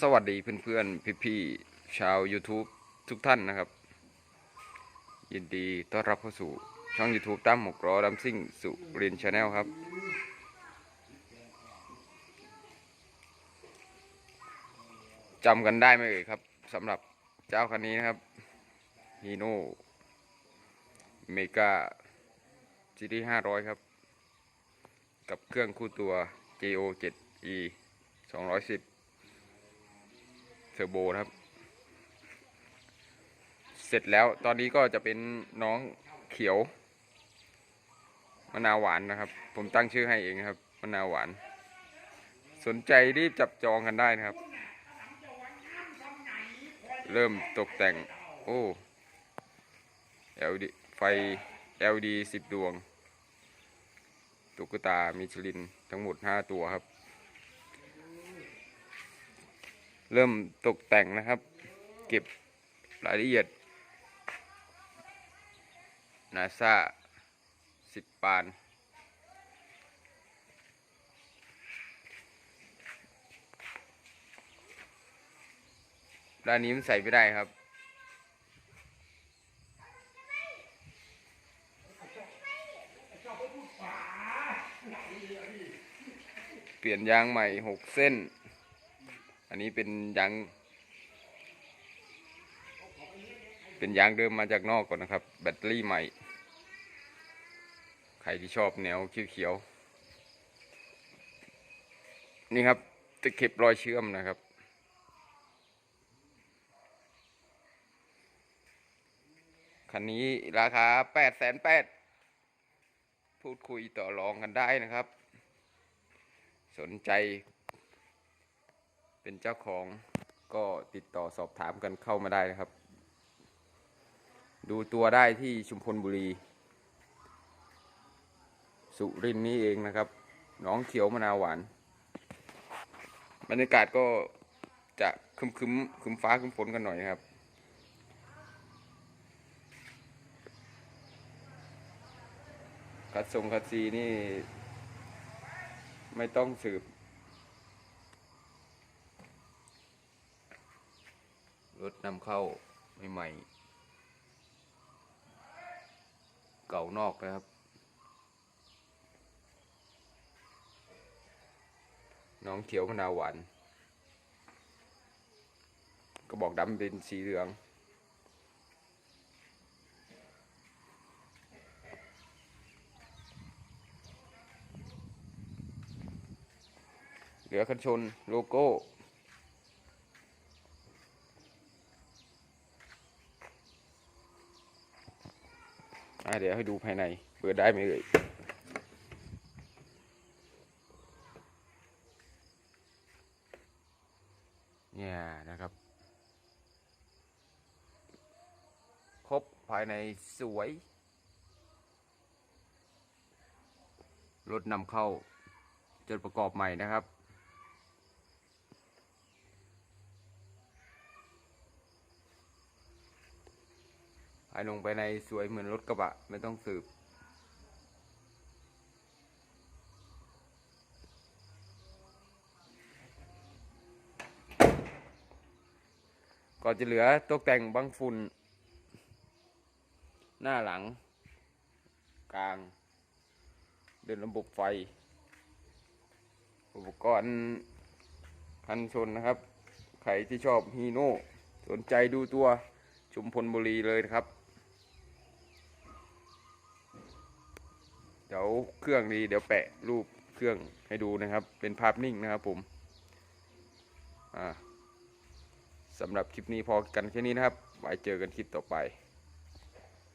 สวัสดีเพื่อนๆ พี่ๆ ชาว YouTube ทุกท่านนะครับ ยินดีต้อนรับเข้าสู่ช่อง YouTube ตั้มหมกรอดัมซิ่งสุรินชาแนลครับ จำกันได้ไหมเอ่ยครับสำหรับเจ้าคันนี้นะครับฮีโน่เมกา GT 500 ครับ กับเครื่องคู่ตัว JO 7E 210 เทอร์โบนะครับ เสร็จแล้วตอนนี้ก็จะเป็นน้องเขียวมะนาวหวานนะครับ ผมตั้งชื่อให้เองครับมะนาวหวาน สนใจรีบจับจองกันได้นะครับ เริ่มตกแต่ง โอ้ LED ไฟ LED 10 ดวง ตุ๊กตามิชลินทั้งหมด 5 ตัวครับ เริ่มตกแต่งนะครับ เก็บรายละเอียดนาซาสิบปานด้านนี้มันใส่ไม่ได้ครับ เปลี่ยนยางใหม่หกเส้น อันนี้เป็นยาง เป็นยางเดิมมาจากนอกก่อนนะครับ แบตเตอรี่ใหม่ ใครที่ชอบแนวเขียวๆนี่ครับตะเข็บรอยเชื่อมนะครับคันนี้ราคาแปดแสนแปดพูดคุยต่อรองกันได้นะครับ สนใจ เป็นเจ้าของก็ติดต่อสอบถามกันเข้ามาได้นะครับ ดูตัวได้ที่ชุมพลบุรีสุรินนี่เองนะครับ น้องเขียวมะนาวหวาน บรรยากาศก็จะคึมคึมคึมฟ้าคึมฝนกันหน่อยนะครับ คัดทรงคัดซีนี่ ไม่ต้องสืบ รถนำเข้าใหม่ๆ เก่านอกนะครับ น้องเขียวมะนาวหวานกระบอกดำเป็นสีเหลืองเหลือคันชนโลโก้ เดี๋ยวให้ดูภายใน เปิดได้ไหมเอ่ยเนี่ยนะครับ ครบภายในสวย รถนำเข้าจดประกอบใหม่นะครับายลงไปในสวยเหมือนรถกระบะ ไม่ต้องสืบ ก็จะเหลือตกแต่งบังฝุ่น หน้าหลัง กลาง เดินระบบไฟ อุปกรณ์คันชนนะครับ ใครที่ชอบฮีโน่สนใจดูตัวชุมพลบุรีเลยนะครับ ดี๋ยวเครื่องนี้เดี๋ยวแปะรูปเครื่องให้ดูนะครับ เป็นภาพนิ่งนะครับผมสำหรับคลิปนี้พอกันแค่นี้นะครับ ไว้เจอกันคลิปต่อไป